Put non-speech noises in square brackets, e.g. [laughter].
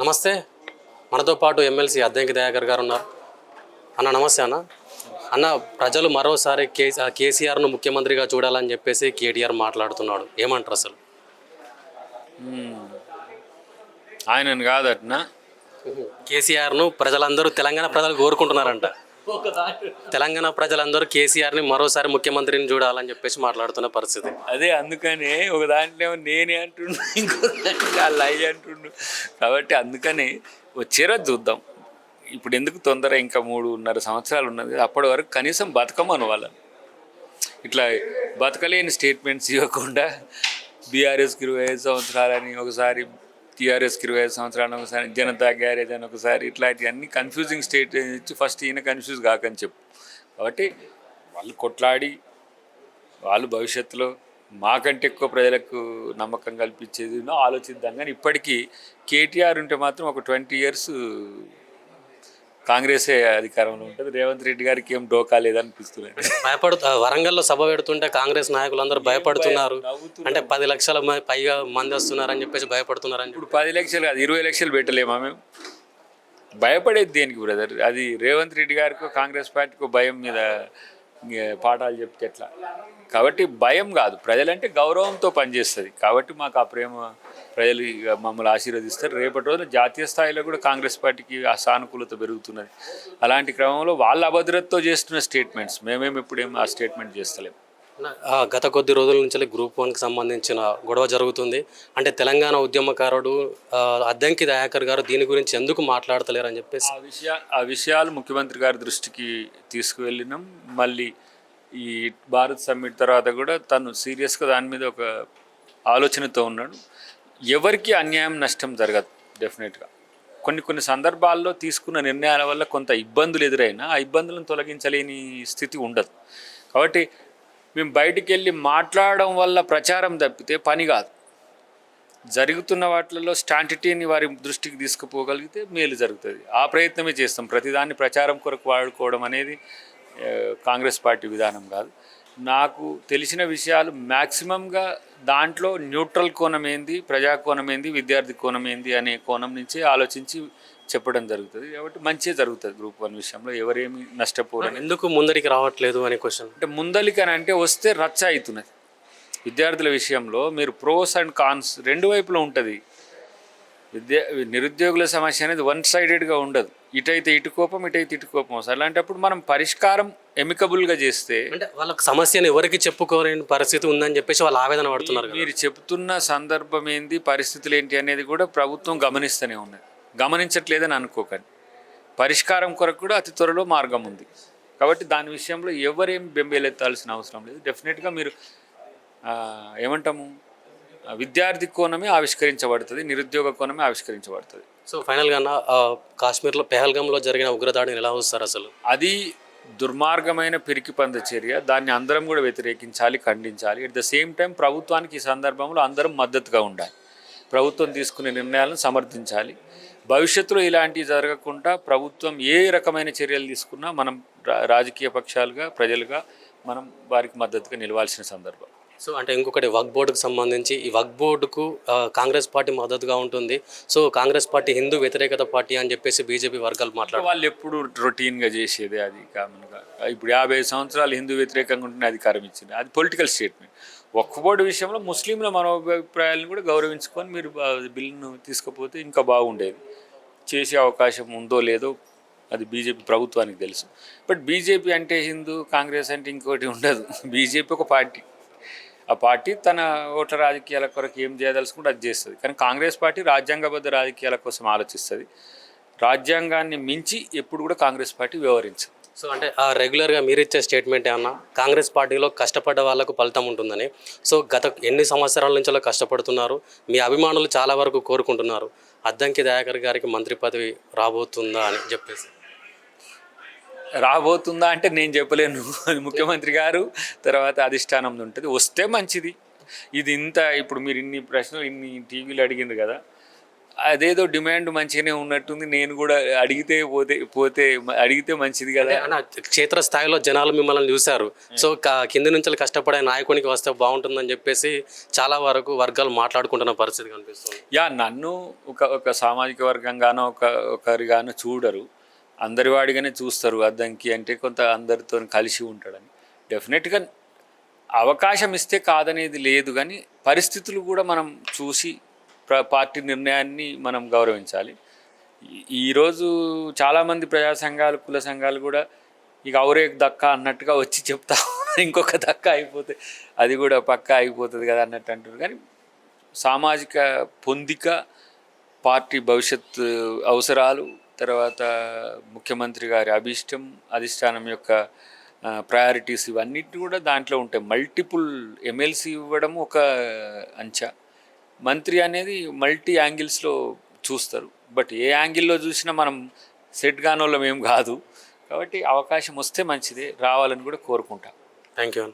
నమస్తే. మనతో పాటు ఎమ్మెల్సీ అద్దంకి దయాకర్ గారు ఉన్నారు. అన్న నమస్తే అన్న. అన్న ప్రజలు మరోసారి కేసీఆర్ను ముఖ్యమంత్రిగా చూడాలని చెప్పేసి కేటీఆర్ మాట్లాడుతున్నాడు. ఏమంటారు అసలు? ఆయనను కాదట్నా? కేసీఆర్ను ప్రజలందరూ తెలంగాణ ప్రజలు కోరుకుంటున్నారంట. తెలంగాణ ప్రజలందరూ కేసీఆర్ని మరోసారి ముఖ్యమంత్రిని చూడాలని చెప్పేసి మాట్లాడుతున్న పరిస్థితి. అదే అందుకనే ఒక దాంట్లో నేనే అంటుండు ఇంకో దాంట్లో వాళ్ళు అయ్యి అంటుండు. కాబట్టి అందుకని వచ్చే రోజు చూద్దాం. ఇప్పుడు ఎందుకు తొందర ఇంకా మూడున్నర సంవత్సరాలు ఉన్నది? అప్పటి వరకు కనీసం బతకమను వాళ్ళని ఇట్లా బతకలేని స్టేట్మెంట్స్ ఇవ్వకుండా బీఆర్ఎస్కి ఇరవై ఐదు సంవత్సరాలని ఒకసారి టీఆర్ఎస్కి ఇరవై ఐదు సంవత్సరాలు ఒకసారి జనతా గ్యారేజ్ అని ఒకసారి ఇట్లాంటివన్నీ కన్ఫ్యూజింగ్ స్టేట్ ఇచ్చి ఫస్ట్ ఈయన కన్ఫ్యూజ్ కాకని చెప్పు. కాబట్టి వాళ్ళు కొట్లాడి వాళ్ళు భవిష్యత్తులో మాకంటే ఎక్కువ ప్రజలకు నమ్మకం కల్పించేది ఆలోచిద్దాం. కానీ ఇప్పటికీ కేటీఆర్ ఉంటే మాత్రం ఒక ట్వంటీ ఇయర్స్ కాంగ్రెసే అధికారంలో ఉంటుంది. రేవంత్ రెడ్డి గారికి ఏం డోకా లేదనిపిస్తుంది భయపడు ఆ, వరంగల్లో సభ పెడుతుంటే కాంగ్రెస్ నాయకులందరూ భయపడుతున్నారు. అంటే పది లక్షల పైగా మంది వస్తున్నారని చెప్పేసి భయపడుతున్నారని ఇప్పుడు పది లక్షలు కాదు ఇరవై లక్షలు పెట్టలేమా మేము? భయపడేది దేనికి బ్రదర్? అది రేవంత్ రెడ్డి గారికో కాంగ్రెస్ పార్టీకో భయం మీద పాఠాలు చెప్తే ఎట్లా? కాబట్టి భయం కాదు. ప్రజలంటే గౌరవంతో పనిచేస్తుంది. కాబట్టి మాకు ఆ ప్రేమ ప్రజలు ఇక మమ్మల్ని ఆశీర్వదిస్తారు. రేపటి రోజున జాతీయ స్థాయిలో కూడా కాంగ్రెస్ పార్టీకి ఆ సానుకూలత పెరుగుతున్నది. అలాంటి క్రమంలో వాళ్ళ అభద్రతతో చేస్తున్న స్టేట్మెంట్స్. మేమేమి ఇప్పుడేం ఆ స్టేట్మెంట్ చేస్తలేం. గత కొద్ది రోజుల నుంచి గ్రూప్ వన్కి సంబంధించిన గొడవ జరుగుతుంది. అంటే తెలంగాణ ఉద్యమకారుడు అద్దంకి దయాకర్ గారు దీని గురించి ఎందుకు మాట్లాడతలేరు అని చెప్పేసి ఆ విషయా ఆ విషయాలు ముఖ్యమంత్రి గారి దృష్టికి తీసుకువెళ్ళినాం. మళ్ళీ ఈ భారత్ సమ్మిట్ తర్వాత కూడా తను సీరియస్గా దాని మీద ఒక ఆలోచనతో ఉన్నాడు. ఎవరికి అన్యాయం నష్టం జరగదు డెఫినెట్గా. కొన్ని కొన్ని సందర్భాల్లో తీసుకున్న నిర్ణయాల వల్ల కొంత ఇబ్బందులు ఎదురైనా ఆ ఇబ్బందులను తొలగించలేని స్థితి ఉండదు. కాబట్టి మేము బయటికి వెళ్ళి మాట్లాడడం వల్ల ప్రచారం తప్పితే పని కాదు. జరుగుతున్న వాటిలలో స్టాంటిటీని వారి దృష్టికి తీసుకుపోగలిగితే మేలు జరుగుతుంది. ఆ ప్రయత్నమే చేస్తాం. ప్రతిదాన్ని ప్రచారం కొరకు వాడుకోవడం అనేది కాంగ్రెస్ పార్టీ విధానం కాదు. నాకు తెలిసిన విషయాలు మ్యాక్సిమంగా దాంట్లో న్యూట్రల్ కోణం ఏంది ప్రజా కోణం ఏంది విద్యార్థి కోణం ఏంది అనే కోణం నుంచి ఆలోచించి చెప్పడం జరుగుతుంది. కాబట్టి మంచిగా జరుగుతుంది గ్రూప్ వన్ విషయంలో. ఎవరేమి నష్టపోరని ఎందుకు ముందరికి రావట్లేదు అనే క్వశ్చన్? అంటే ముందలికని అంటే వస్తే రచ్చ అవుతున్నది. విద్యార్థుల విషయంలో మీరు ప్రోస్ అండ్ కాన్స్ రెండు వైపులా ఉంటుంది. విద్యా నిరుద్యోగుల సమస్య అనేది వన్ సైడెడ్గా ఉండదు. ఇటైతే ఇటు కోపం ఇటైతే ఇటు కోపం వస్తుంది. అలాంటప్పుడు మనం పరిష్కారం ఎమికబుల్గా చేస్తే అంటే వాళ్ళకి సమస్యను ఎవరికి చెప్పుకోలేని పరిస్థితి ఉందని చెప్పేసి వాళ్ళు ఆవేదన పడుతున్నారు మీరు చెప్తున్న సందర్భం ఏంది పరిస్థితులు ఏంటి అనేది కూడా ప్రభుత్వం గమనిస్తూనే ఉన్నది. గమనించట్లేదని అనుకోకండి. పరిష్కారం కొరకు కూడా అతి త్వరలో మార్గం ఉంది. కాబట్టి దాని విషయంలో ఎవరేం బెంబేలెత్తాల్సిన అవసరం లేదు. డెఫినెట్గా మీరు ఏమంటాము? విద్యార్థి కోణమే ఆవిష్కరించబడుతుంది నిరుద్యోగ కోణమే ఆవిష్కరించబడుతుంది. సో ఫైనల్గా అన్న కాశ్మీర్లో పెహల్గంలో జరిగిన ఉగ్రదాడిని ఎలా వస్తారు అసలు? అది దుర్మార్గమైన పిరికిపంద చర్య. దాన్ని అందరం కూడా వ్యతిరేకించాలి ఖండించాలి. అట్ ద సేమ్ టైం ప్రభుత్వానికి ఈ సందర్భంలో అందరం మద్దతుగా ఉండాలి. ప్రభుత్వం తీసుకునే నిర్ణయాలను సమర్థించాలి. భవిష్యత్తులో ఇలాంటివి జరగకుండా ప్రభుత్వం ఏ రకమైన చర్యలు తీసుకున్నా మనం రా- రాజకీయ పక్షాలుగా ప్రజలుగా మనం వారికి మద్దతుగా నిలవాల్సిన సందర్భం. సో అంటే ఇంకొకటి వక్ బోర్డుకు సంబంధించి ఈ వక్ బోర్డుకు కాంగ్రెస్ పార్టీ మద్దతుగా ఉంటుంది. సో కాంగ్రెస్ పార్టీ హిందూ వ్యతిరేకత పార్టీ అని చెప్పేసి బీజేపీ వర్గాలు మాట్లాడుతారు వాళ్ళు ఎప్పుడు రొటీన్గా చేసేదే అది కామన్గా. ఇప్పుడు యాభై సంవత్సరాలు హిందూ వ్యతిరేకంగా ఉంటేనే అధికారం ఇచ్చింది. అది పొలిటికల్ స్టేట్మెంట్. ఒక్కబోర్డు విషయంలో ముస్లింల మనోభిప్రాయాలను కూడా గౌరవించుకొని మీరు బిల్లును తీసుకుపోతే ఇంకా బాగుండేది. చేసే అవకాశం ఉందో లేదో అది బీజేపీ ప్రభుత్వానికి తెలుసు. బట్ బీజేపీ అంటే హిందూ కాంగ్రెస్ అంటే ఇంకోటి ఉండదు. [laughs] బీజేపీ ఒక పార్టీ. ఆ పార్టీ తన ఓట్ల రాజకీయాల కొరకు ఏం చేయదలుచుకుంటే అది చేస్తుంది. కానీ కాంగ్రెస్ పార్టీ రాజ్యాంగబద్ధ రాజకీయాల కోసం ఆలోచిస్తుంది. రాజ్యాంగాన్ని మించి ఎప్పుడు కూడా కాంగ్రెస్ పార్టీ వ్యవహరించదు. సో అంటే ఆ రెగ్యులర్గా మీరు ఇచ్చే స్టేట్మెంట్ ఏమన్నా? కాంగ్రెస్ పార్టీలో కష్టపడ్డ వాళ్ళకు ఫలితం ఉంటుందని. సో గత ఎన్ని సంవత్సరాల నుంచి కష్టపడుతున్నారు? మీ అభిమానులు చాలా వరకు కోరుకుంటున్నారు. అద్దంకి దయాకర్ గారికి మంత్రి పదవి రాబోతుందా అని చెప్పేసి. రాబోతుందా అంటే నేను చెప్పలేను. [laughs] ముఖ్యమంత్రి గారు తర్వాత అధిష్టానం ఉంటుంది. వస్తే మంచిది. ఇది ఇంత ఇప్పుడు మీరు ఇన్ని ప్రశ్నలు ఇన్ని టీవీలు అడిగిండ్రు కదా. అదేదో డిమాండ్ మంచిగానే ఉన్నట్టుంది. నేను కూడా అడిగితే పోతే పోతే అడిగితే మంచిది కదా. క్షేత్ర స్థాయిలో జనాలు మిమ్మల్ని చూశారు. సో కింది నుంచి కష్టపడే నాయకునికి వస్తే బాగుంటుందని చెప్పేసి చాలా వరకు వర్గాలు మాట్లాడుకుంటున్న పరిస్థితి కనిపిస్తుంది. యా నన్ను ఒక ఒక సామాజిక వర్గంగానో ఒక ఒకరిగానో చూడరు. అందరి వాడిగానే చూస్తారు అద్దంకి అంటే కొంత అందరితో కలిసి ఉంటాడని. డెఫినెట్గా అవకాశం ఇస్తే కాదనేది లేదు కానీ పరిస్థితులు కూడా మనం చూసి పార్టీ నిర్ణయాన్ని మనం గౌరవించాలి. ఈరోజు చాలామంది ప్రజా సంఘాలు కుల సంఘాలు కూడా ఇక ఔరేక్ దక్క అన్నట్టుగా వచ్చి చెప్తా ఇంకొక దక్క అయిపోతే అది కూడా పక్క అయిపోతుంది కదా అన్నట్టు అంటారు కానీ సామాజిక పొందిక పార్టీ భవిష్యత్ అవసరాలు తర్వాత ముఖ్యమంత్రి గారి అభిష్టం అధిష్టానం యొక్క ప్రయారిటీస్ ఇవన్నిటి కూడా దాంట్లో ఉంటాయి. మల్టిపుల్ ఎమ్మెల్సీ ఇవ్వడం ఒక అంచా. మంత్రి అనేది మల్టీ యాంగిల్స్లో చూస్తారు. బట్ ఏ యాంగిల్లో చూసినా మనం సెట్ కానోళ్ళం ఏం కాదు. కాబట్టి అవకాశం వస్తే మంచిదే రావాలని కూడా కోరుకుంటాం. Thank you